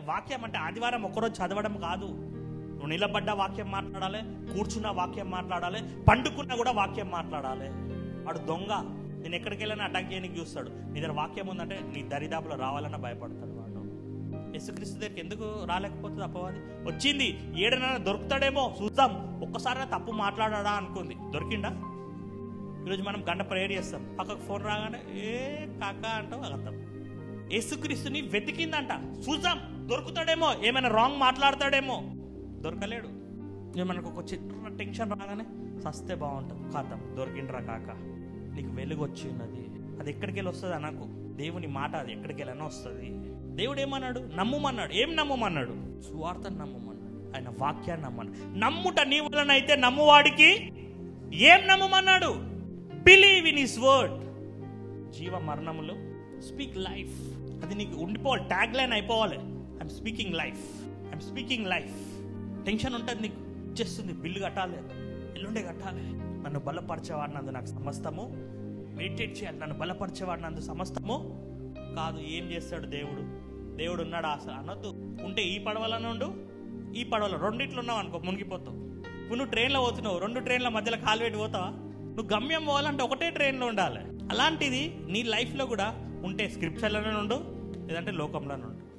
అంటే వాక్యం అంటే ఆదివారం ఒక్కరోజు చదవడం కాదు. నువ్వు నిలబడ్డ వాక్యం మాట్లాడాలి కూర్చున్న వాక్యం మాట్లాడాలి పండుకున్నా కూడా వాక్యం మాట్లాడాలి. వాడు దొంగ. నేను ఎక్కడికి వెళ్ళినా అటాక్ చేయడానికి చూస్తాడు. నీ దగ్గర వాక్యం ఉందంటే నీ దరిదాపులో రావాలన్న భయపడతాడు వాడు. యేసుక్రీస్తు దగ్గరికి ఎందుకు రాలేకపోతుంది అపవాది? వచ్చింది. ఏడనైనా దొరుకుతాడేమో? చూద్దాం. ఒక్కసారి తప్పు మాట్లాడా అనుకుంది. దొరికిండా? ఈరోజు మనం గంట ప్రేయర్ చేస్తాం. పక్కకు ఫోన్ రాగానే ఏ కాక అంటావు అగతాం యేసుక్రీస్తుని వెతికిందంట. చూద్దాం దొరుకుతాడేమో ఏమైనా రాంగ్ మాట్లాడతాడేమో. దొరకలేడు. మనకు ఒక చిన్న టెన్షన్ రాగానే సస్తే బాగుంటుంది. ఖాతం దొరికిండ్రా కాక. నీకు వెలుగు వచ్చినది అది ఎక్కడికి వెళ్ళి వస్తుంది నాకు దేవుని మాట అది ఎక్కడికి వెళ్ళినా వస్తుంది. దేవుడు ఏమన్నాడు? నమ్ముమన్నాడు. ఏం నమ్ముమన్నాడు? సువార్తను నమ్ముమన్నాడు. ఆయన వాక్యాన్ని నమ్మన్నాడు నమ్ముట నీ వలనైతే నమ్మువాడికి ఏం నమ్మమన్నాడు? బిలీవ్ ఇన్ హిస్ వర్డ్ జీవ మరణములు. స్పీక్ లైఫ్ అది నీకు ఉండిపోవాలి ట్యాగ్ లైన్ అయిపోవాలి. I'm speaking life I'm speaking life tension ఉంటుంది నీకు. చేస్తుంది బిల్లు కట్టాలి. ఎల్లుండే కట్టాలి. నన్ను బలపరిచేవాడినందు నాకు సమస్తము. మెడిటేట్ చేయాలి. నన్ను బలపరిచేవాడినందు సమస్తము. కాదు ఏం చేస్తాడు దేవుడు? దేవుడు ఉన్నాడు? అసలు అనొద్దు. ఉంటే ఈ పడవలనే ఉండు. ఈ పడవలో రెండిట్లు ఉన్నావు అనుకో మునిగిపోతావు. నువ్వు ట్రైన్లో పోతున్నావు. రెండు ట్రైన్ల మధ్యలో కాలు పెట్టి పోతావా? నువ్వు గమ్యం పోవాలంటే ఒకటే ట్రైన్లో ఉండాలి. అలాంటిది నీ లైఫ్లో కూడా ఉంటే స్క్రిప్చర్లోనే ఉండు లేదంటే లోకంలోనే ఉండు.